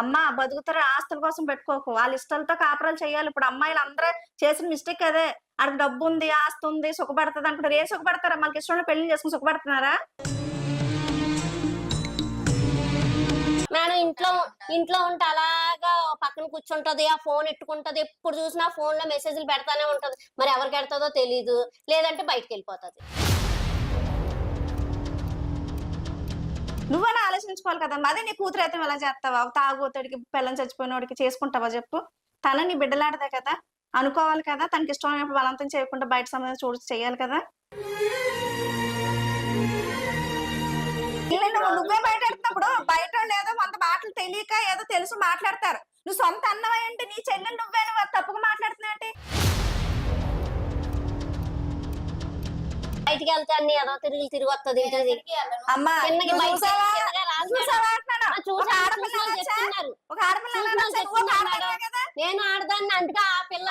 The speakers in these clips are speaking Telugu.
అమ్మ బతుకుతారు? ఆస్తుల కోసం పెట్టుకోకు. వాళ్ళ ఇష్టాలతో కాపురాలు చేయాలి. ఇప్పుడు అమ్మాయిలు అందరూ చేసిన మిస్టేక్ అదే. అక్కడ డబ్బు ఉంది ఆస్తి ఉంది సుఖపడుతుంది అనుకుంటారు ఏం సుఖపడతారా? మనకి ఇష్టం పెళ్ళి చేసుకుని సుఖపడుతున్నారా? మేడం ఇంట్లో ఇంట్లో ఉంటే అలాగా పక్కన కూర్చుంటది ఆ ఫోన్ ఎట్టుకుంటది. ఎప్పుడు చూసినా ఫోన్లో మెసేజ్లు పెడతానే ఉంటది. మరి ఎవరికి పెడతాదో తెలీదు. లేదంటే బయటకు వెళ్ళిపోతుంది. నువ్వైనా ఆలోచించుకోవాలి కదా అదే నీ కూతురు అయితే ఎలా చేస్తావా? తాగుతాడికి పిల్లని చచ్చిపోయినోడికి చేసుకుంటావా చెప్పు. తన నీ బిడ్డలాడదే కదా. అనుకోవాలి కదా. తనకి ఇష్టమైనప్పుడు బలవంతం చేయకుండా బయట సంబంధం చూడు చేయాలి కదా. ఇలా నువ్వు నువ్వే బయటెడుతున్నప్పుడు బయట వాళ్ళు ఏదో వంద మాటలు తెలియక ఏదో తెలుసు మాట్లాడతారు. నువ్వు సొంత అన్నవా అంటే నీ చెల్లెలు నువ్వే నువ్వు తప్పుగా మాట్లాడుతున్నావు చూసాను అనొచ్చా? నువ్వు ఒక చెప్తున్నారు ఆడపిల్లే మేడం. కదా? నేను ఆడదాన్ని అంటే ఆ పిల్ల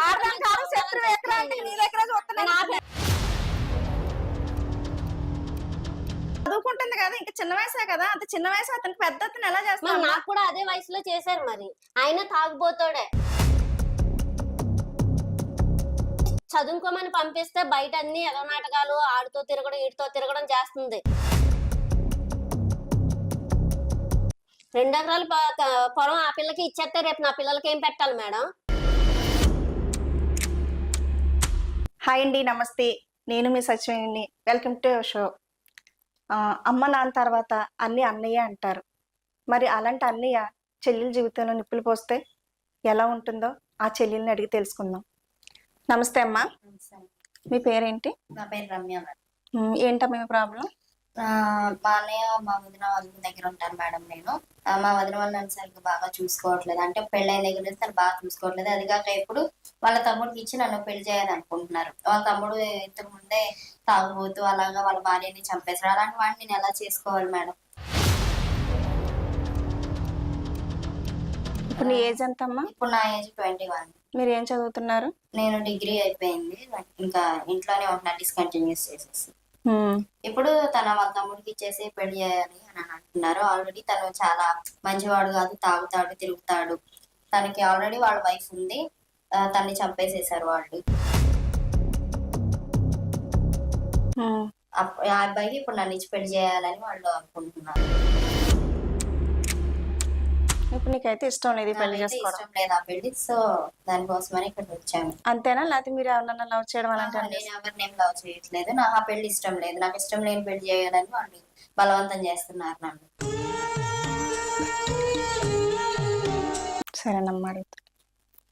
చదువుకుంటుంది కదా ఇంకా చిన్న వయసే కదా? అంత చిన్న వయసు అతనికి పెద్ద అతను ఎలా చేస్తాను నాకు కూడా అదే వయసులో చేశారు మరి. ఆయన తాగుబోతాడే. చదువుకోమని పంపిస్తే బయట అన్ని ఎగనాటకాలు ఆడుతూ తిరగడం ఈడుతో తిరగడం చేస్తుంది. రెండు ఎకరాలు పొలం ఆ పిల్లకి ఇచ్చేస్తే రేపు నా పిల్లలకి ఏం పెట్టాలి మేడం? హాయ్ అండి నమస్తే. నేను మీ సచివేణిని వెల్కమ్ టు షో. అమ్మ నాన్న తర్వాత అన్ని అన్నయ్య అంటారు. మరి అలాంటి అన్నయ్య చెల్లెల జీవితంలో నిప్పులు పోస్తే ఎలా ఉంటుందో ఆ చెల్లెల్ని అడిగి తెలుసుకుందాం. నమస్తే అమ్మా. మీ పేరేంటి? నా పేరు రమ్య ఏంటమ్మా మీ ప్రాబ్లం? మా అన్నయ్య మా వదిన వాళ్ళ దగ్గర ఉంటాను మేడం నేను. మా వదిన వాళ్ళు నన్ను సరిగ్గా బాగా చూసుకోవట్లేదు. అంటే పెళ్ళైన దగ్గర నుంచి తను బాగా చూసుకోవట్లేదు. అది కాక ఇప్పుడు వాళ్ళ తమ్ముడికి ఇచ్చి నన్ను పెళ్ళి చేయాలనుకుంటున్నారు. వాళ్ళ తమ్ముడు ఇంతకు ముందే తాగుబోతూ అలాగా వాళ్ళ భార్యని చంపేశారు అలాంటి వాడిని నేను ఎలా చేసుకోవాలి మేడం? ఇప్పుడు నీ ఏజ్ ఎంత అమ్మా ఇప్పుడు నా ఏజ్ ట్వంటీ వన్. మీరు ఏం చదువుతున్నారు? నేను డిగ్రీ అయిపోయింది. ఇంకా ఇంట్లోనే ఉంటున్నా డిస్కంటిన్యూస్ చేసేసి. ఇప్పుడు తన వాళ్ళ తమ్ముడికి ఇచ్చేసి పెళ్ళి చేయాలి అని అంటున్నారు. ఆల్రెడీ తను చాలా మంచివాడు కాదు తాగుతాడు తిరుగుతాడు. తనకి ఆల్రెడీ వాళ్ళ వైఫ్ ఉంది. తన్ని చంపేసేసారు వాళ్ళు. ఆ అబ్బాయికి ఇప్పుడు నన్ను ఇచ్చి పెళ్ళి చేయాలని వాళ్ళు అనుకుంటున్నారు. ఇప్పుడు నీకైతే ఇష్టం లేదు పెళ్ళి చేసుకోవడం. ఇష్టం లేదు ఆ పెళ్ళి సో దానికోసమని ఇక్కడ వచ్చాము అంతేనా? లేకపోతే మీరు ఎవరన్నా లవ్ చేయడం అలాంటి నేను ఎవరిని ఏం లవ్ చేయట్లేదు. నాకు ఆ పెళ్ళి ఇష్టం లేదు. నాకు ఇష్టం లేని పెళ్ళి చేయాలని వాళ్ళు బలవంతం చేస్తున్నారు నన్ను. సరేనమ్మా అడుగుతా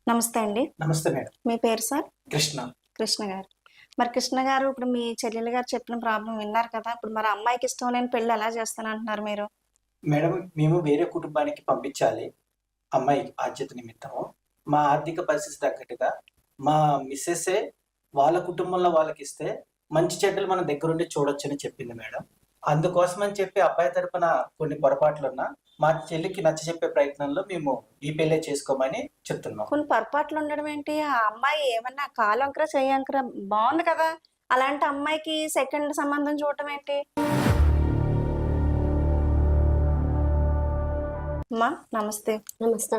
నమస్తే అండి. నమస్తే మేడం. మీ పేరు సార్? కృష్ణ. కృష్ణ గారు. మరి కృష్ణ గారు ఇప్పుడు మీ చెల్లెలు గారు చెప్పిన ప్రాబ్లం విన్నారు కదా. ఇప్పుడు మరి అమ్మాయికి ఇష్టం లేని పెళ్ళి ఎలా చేస్తానంటున్నారు మీరు? మేడం మేము వేరే కుటుంబానికి పంపించాలి అమ్మాయి బాధ్యత నిమిత్తము. మా ఆర్థిక పరిస్థితి తగ్గట్టుగా మా మిస్సెసే వాళ్ళ కుటుంబంలో వాళ్ళకి ఇస్తే మంచి చెడ్డలు మన దగ్గరుండి చూడొచ్చని చెప్పింది మేడం. అందుకోసం అని చెప్పి అబ్బాయి తరపున కొన్ని పొరపాట్లున్నా మా చెల్లికి నచ్చ చెప్పే ప్రయత్నంలో మేము ఈ పెళ్ళే చేసుకోమని చెప్తున్నాం. కొన్ని పొరపాట్లు ఉండడం ఏంటి? ఆ అమ్మాయి ఏమన్నా కాలంకర చేయంకర బాగుంది కదా? అలాంటి అమ్మాయికి సెకండ్ సంబంధం చూడటం ఏంటి? అమ్మా నమస్తే. నమస్తే.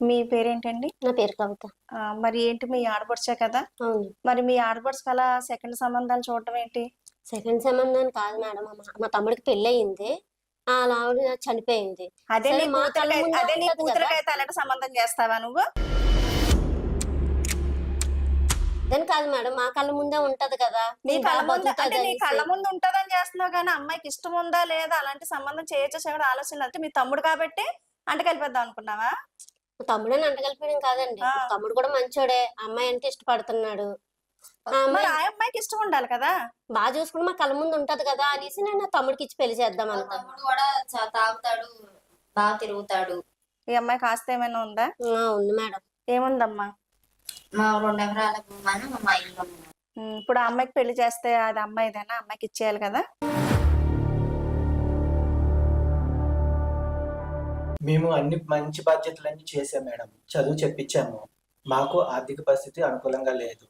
మీ పేరేంటండి? నా పేరు కవిత. మరి ఏంటి మీ ఆడపడిచే కదా? అవును. మరి మీ ఆడపడుచుకి అలా సెకండ్ సంబంధాలు చూడటం ఏంటి? సెకండ్ సంబంధం కాదు మేడం. మా తమ్ముడికి పెళ్ళి అయింది ఆవిడ చనిపోయింది. అదే నీ అదే నీ అలాంటి సంబంధం చేస్తావా నువ్వు? దాని కాదు మేడం. మా కళ్ళ ముందే ఉంటది కదా. నీ కళ్ళ ముందు అంటే నీ. కళ్ళ ముందు ఉంటదని చేస్తున్నావు కానీ అమ్మాయికి ఇష్టం ఉందా లేదా? అలాంటి సంబంధం చేయొచ్చా చేయడం ఆలోచన అంటే మీ తమ్ముడు కాబట్టి అంటకెళ్ళిపోద్దాం అనుకున్నావా? తమ్ముడని అంటగలిపోయడం కాదండి. ఆ. మా తమ్ముడు కూడా మంచోడే. అమ్మాయి అంటే ఇష్టపడుతున్నాడు. మరి అమ్మాయి ఆ అమ్మాయికి ఇష్టం ఉండాలి కదా? బాగా చూసుకుని మా కళ్ళ ముందు ఉంటది కదా అనేసి నేను తమ్ముడికి ఇచ్చి పెళ్ళి చేద్దాం అనుకున్నాను తమ్ముడు కూడా చా- తాగుతాడు బాగా తిరుగుతాడు. ఈ అమ్మాయికి ఆస్తి ఏమైనా ఉందా? ఆ, ఉంది మేడం. ఏముందమ్మా? మా రెండు ఎకరాల భూమాను మా ఇల్లు ఉంది. ఉమ్, ఇప్పుడు ఆ అమ్మాయికి పెళ్ళి చేస్తే అది అమ్మాయిదేనా? అమ్మాయికి ఇచ్చేయాలి కదా? మేము అన్ని మంచి బాధ్యతలన్నీ చేసాం మేడం. చదువు చెప్పించాము. మాకు ఆర్థిక పరిస్థితి అనుకూలంగా లేదు.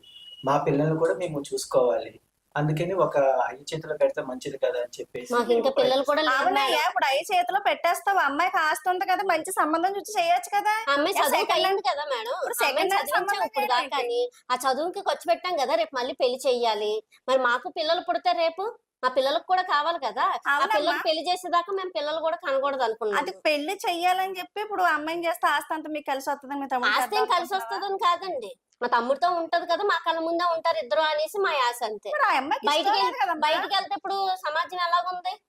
మా పిల్లల్ని కూడా మేము చూసుకోవాలి. అందుకని ఒక అయ్యి చేతిలో పెడితే మంచిది కదా అని చెప్పేసి మాకు ఇంకా పిల్లలు కూడా లేరు అవునయ్యా మేడం. ఇప్పుడు అయ్యి చేతిలో పెట్టేస్తావు. అమ్మాయికి ఆస్తి ఉంది కదా మంచి సంబంధం చూసి చేయొచ్చు కదా. అమ్మాయి అయ్యింది కదా మేడం. ఇప్పుడు ఆ అమ్మాయిని second hand చదివించాం సంబంధం ఇప్పుడు దాకా ఏంటి? అని. ఆ చదువుకి ఖర్చు పెట్టాం కదా రేపు మళ్ళీ పెళ్ళి చెయ్యాలి మరి మాకు పిల్లలు పుడితే రేపు? మా పిల్లలకు కూడా కావాలి కదా. ఆ అవునమ్మా. పిల్లలు పెళ్ళి చేసేదాకా మేము పిల్లలు కూడా కనకూడదు అనుకున్నాం. అది పెళ్ళి చెయ్యాలని చెప్పి ఇప్పుడు అమ్మాయిని చేస్తే? ఆస్తి అంతా మీకు కలిసి వస్తుంది మీ తమ్ముడు ఆస్తి ఏం కలిసి వస్తుందని కాదండి. మా తమ్ముడితో ఉంటది కదా మా కళ్ళ ముందే ఉంటారు ఇద్దరు అనేసి మా ఆశ అంతే. బయటికి. బయటికి వెళ్తే ఇప్పుడు సమాజం ఎలాగుంది?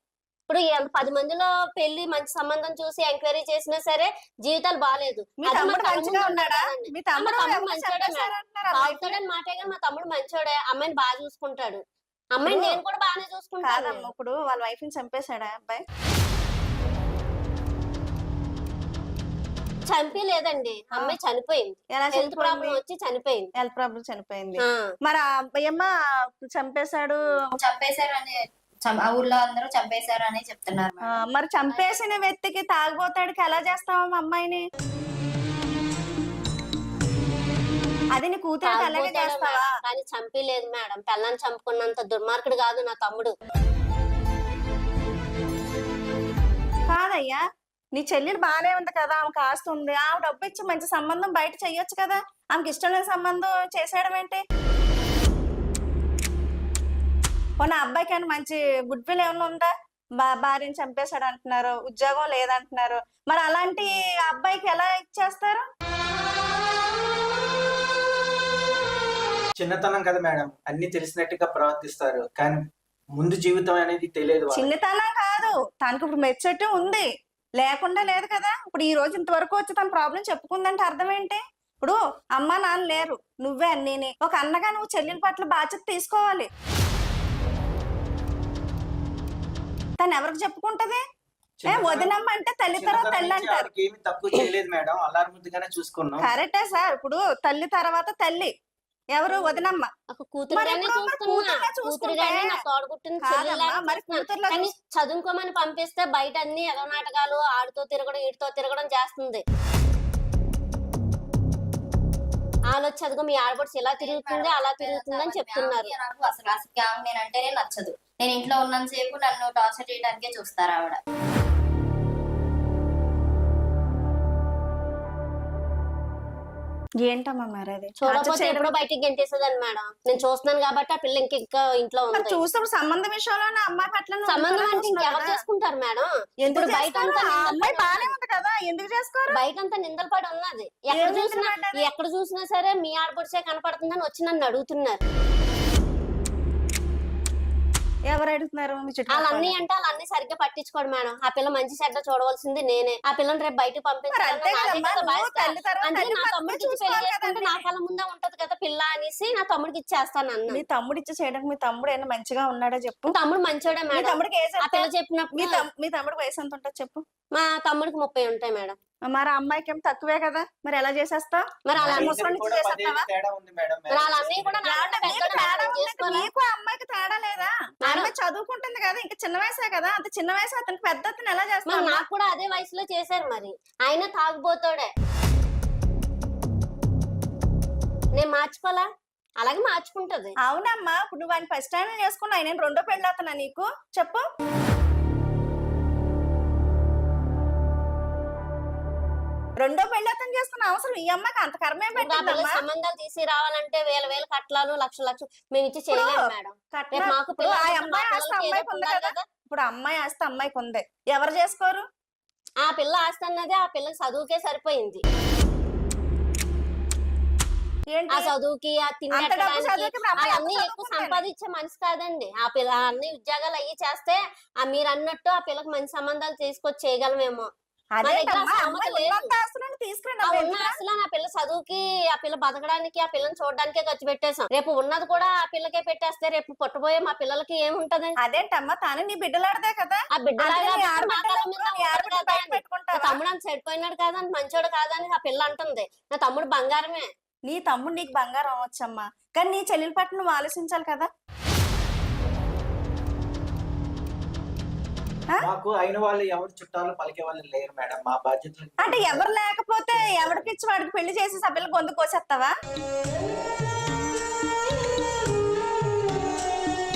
ఇప్పుడు పది మందిలో పెళ్ళి మంచి సంబంధం చూసి ఎంక్వైరీ చేసినా సరే జీవితాలు బాగాలేదు మీ తమ్ముడు మంచోడే మాటే మా తమ్ముడు మంచోడే అమ్మాయిని బాగా చూసుకుంటాడు. అమ్మాయిని ఇప్పుడు- నేను కూడా బాగానే చూసుకుంటాను. కాదమ్మా ఇప్పుడు వాళ్ళ వైఫ్ని చంపేశాడా అబ్బాయి? చంపి లేదండి అమ్మాయి చనిపోయింది. ఎలా హెల్త్ ప్రాబ్లం చనిపోయింది వచ్చి చనిపోయింది. హెల్త్ ప్రాబ్లం చనిపోయింది. ఆ. మరి ఆ అమ్మ చంపేశాడు? చంపేశారు అని చం- ఆ ఊర్లో అందరూ చంపేశారు అని చెప్తున్నారు ఆ, మేడం. మరి చంపేసిన వ్యక్తికి తాగుబోతాడికి ఎలా చేస్తావమ్మా అమ్మాయిని? అది నీ కూతురికి అలాగే చేస్తావా? కానీ చంపి లేదు మేడం. పిల్లని చంపుకున్నంత దుర్మార్గుడు కాదు నా తమ్ముడు. కాదయ్యా నీ చెల్లెలు బాగానే ఉంది కదా ఆమెకు ఆస్తి ఉంది ఆమె డబ్బు ఇచ్చి మంచి సంబంధం బయట చెయ్యొచ్చు కదా. ఆమెకి ఇష్టం లేని సంబంధం చేసేయడం ఏంటి? పోనీ అబ్బాయికి ఏమైనా మంచి గుడ్ విల్ ఏమైనా ఉందా? బా భార్యని చంపేశాడు అంటున్నారు ఉద్యోగం లేదంటున్నారు. మరి అలాంటి అబ్బాయికి ఎలా ఇచ్చేస్తారు? చిన్నతనం కదా మేడం. అన్ని తెలిసినట్టుగా ప్రవర్తిస్తారు. కానీ ముందు జీవితం అనేది తెలియదు. చిన్నతనం కాదు. తనకు ఇప్పుడు మెచ్చట్టు ఉంది. లేకుండా లేదు కదా. ఇప్పుడు ఈ రోజు ఇంతవరకు వచ్చి తన ప్రాబ్లం చెప్పుకుందంటే అర్థం ఏంటి? ఇప్పుడు అమ్మ నాన్న లేరు. నువ్వే అన్నీని. ఒక అన్నగా నువ్వు చెల్లెల పట్ల బాధ్యత తీసుకోవాలి. తను ఎవరికి చెప్పుకుంటది? ఏ వదినమ్మ అంటే తల్లి తర్వాత తల్లి అంటారు. తక్కువ చేయలేదు మేడం. చూసుకున్నాం. కరెక్టే సార్. ఇప్పుడు తల్లి తర్వాత తల్లి. ఎవరు వదినమ్మ. చదువుకోమని పంపిస్తే బయట అన్ని ఎగ నాటకాలు ఆడుతూ తిరగడం ఈడుతో తిరగడం చేస్తుంది. ఆలోచి చదువు మీ ఆడపడుచు ఇలా తిరుగుతుంది అలా తిరుగుతుంది అని చెప్తున్నారు. అసలు అసలు నేనంటేనే నచ్చదు. నేను ఇంట్లో ఉన్నంత సేపు నన్ను టార్చర్ చేయడానికే చూస్తారు ఆవిడ. ఏంటమ్మా మరి అది? చూడకపోతే ఎప్పుడో బయటికి గెంటేసేదాన్ని మేడం. నేను చూస్తున్నాను కాబట్టి ఆ పిల్ల ఇంక ఇంట్లో ఉంది. చూసినప్పుడు సంబంధం విషయంలో అమ్మాయి పట్ల సంబంధం అంటే ఇంకెవరు కదా? చేసుకుంటారు మేడం? ఇప్పుడు బయట అమ్మాయి బానే ఉంది కదా ఎందుకు చేసుకోరు? బయట అంతా నిందలు పడి ఉన్నది. ఎక్కడ చూసినా? ఎక్కడ చూసినా సరే మీ ఆడపడిచే కనపడుతుందని వచ్చి నన్ను అడుగుతున్నారు. ఎవరు అడుగుతున్నారు మీ వాళ్ళ? చుట్టుపక్కల అన్ని అంటే వాళ్ళ అన్ని సరిగ్గా పట్టించుకోడు మేడం. ఆ పిల్ల మంచి చెడ్డ చూడవలసింది నేనే. ఆ పిల్లని రేపు బయటకు మరి పంపించాలి అంతే కదమ్మా నువ్వు తల్లి తర్వాత అంటే తల్లి నా భర్తనే తమ్ముడికి ఇచ్చి పెళ్ళి చూసుకోవాలి చేసుకుంటే కదండి. నా కళ్ళ ముందే ఉంటది కదా పిల్ల అనేసి నా తమ్ముడికి ఇచ్చేస్తాను అన్న. మీ తమ్ముడు ఇచ్చి చేయడానికి మీ తమ్ముడు ఏమైనా మంచిగా ఉన్నాడో చెప్పు? తమ్ముడు మంచోడే మీ మేడం. తమ్ముడికి ఆ? పిల్ల మీ చెప్పినప్పుడు తమ్- మీ తమ్ముడికి వయసు ఎంత ఉంటుంది చెప్పు? మా తమ్ముడికి ముప్పై ఉంటాయి మేడం. మరి ఆ అమ్మాయికి ఏం తక్కువే కదా? మరి ఎలా చేసేస్తావు మరి చేసేస్తావా? తేడా ఉంది మేడం. వాళ్ళ అన్నయ్య కూడా పెద్దోడు తేడా మేడం, చేసుకోవాలా? ఆ అమ్మాయికి కదా ఇంకా చిన్న వయసే కదా అంత చిన్న వయసు అతనికి పెద్ద అతను ఎలా మరి చేస్తావు నాకు కూడా అదే వయసులో చేశారు మరి. ఆయన తాగుబోతాడే. నేను మార్చుకోవాలా? అలాగే మార్చుకుంటది. అవునమ్మా ఇప్పుడు నువ్వు ఆయన ఫస్ట్ టైం చేసుకున్నావు నేను రెండో పెళ్ళి అవుతున్నా నీకు? చెప్పు. రెండో పెళ్ళి అతను చేసుకున్న అవసరం. ఈ అమ్మాయికి అంత కర్మే పెట్టిందమ్మా? సంబంధాలు తీసి రావాలంటే వేల వేల కట్టాలు లక్ష లక్షలు మేము ఇచ్చి చేయలేము మేడం. మాకు ఇప్పుడు అమ్మాయి ఆస్తి అమ్మాయికి ఉంది ఎవరు చేసుకోరు? ఆ పిల్ల ఆస్తి అన్నది ఆ పిల్లకి చదువుకే సరిపోయింది. ఆ చదువుకి ఆ ఎంత ఎక్కువ? సంపాదించే మనిషి కాదండి. ఆ పిల్ల అన్ని ఉద్యోగాలు అయ్యి చేస్తే ఆ మీరు అన్నట్టు ఆ పిల్లకి మంచి సంబంధాలు తీసుకొచ్చి చేయగలమేమో. తీసుకురండి? అసలు నా పిల్ల చదువుకి ఆ పిల్ల బతకడానికి ఆ పిల్లని చూడడానికే ఖర్చు పెట్టేశాం. రేపు ఉన్నది కూడా ఆ పిల్లకే పెట్టేస్తే రేపు పుట్టబోయే మా పిల్లలకి ఏముంటది? అదేంటమ్మా తాను నీ బిడ్డలాడదే కదా? ఆ బిడ్డలాగా తమ్ముడు అంత చెడిపోయినాడు కాదా అని? మంచోడు కాదా అని ఆ పిల్ల అంటుంది. నా తమ్ముడు బంగారమే. నీ తమ్ముడు నీకు బంగారం అవ్వచ్చమ్మా. కానీ నీ చెల్లెల పట్ల నువ్వు ఆలోచించాలి కదా? మాకు అయిన వాళ్ళు ఎవరు చుట్టాలు పలికే వాళ్ళు లేరు మేడం. మా బాధ్యతలు అంటే ఎవరు లేకపోతే ఎవరికి ఇచ్చి వాడికి పెళ్ళి చేసి సభ్యులు గొంతు కోసేస్తావా?